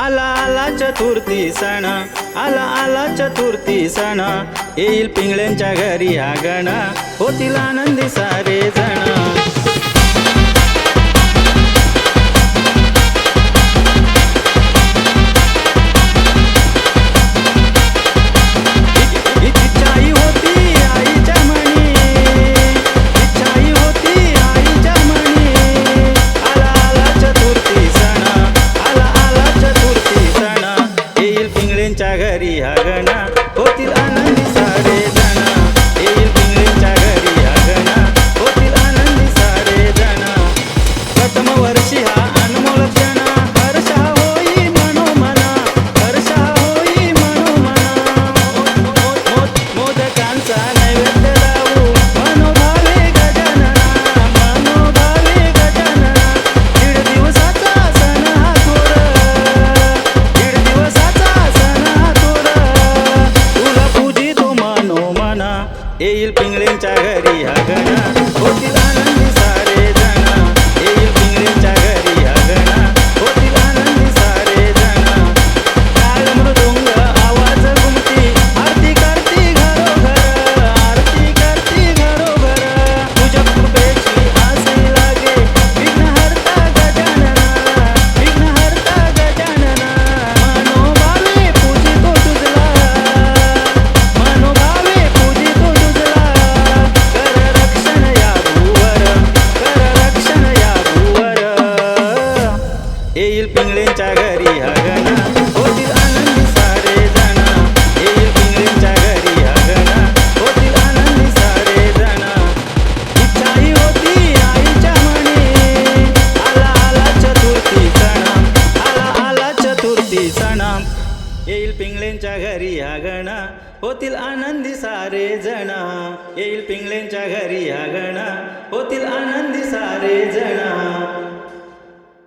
आला आला चतुर्थी सण. आला आला चतुर्थी सण. येईल पिंगळ्यांच्या घरी हा गण. होतील आनंदी सारे जण. घरी हगना येईल पिंगळींच्या घरी हा गण. होतील येईल पिंगळींच्या घरी हगना होतील आनंदी सारे जण. येईल पिंगळींच्या घरी हगना होतील आनंदी सारे जण. इच्छाही होती आईच्या म्हणे. आला आला चतुर्थी सण. आला आला चतुर्थी सण. येईल पिंगळींच्या घरी हा होतील आनंदी सारे जण. येईल पिंगळींच्या घरी हा होतील आनंदी सारे जण.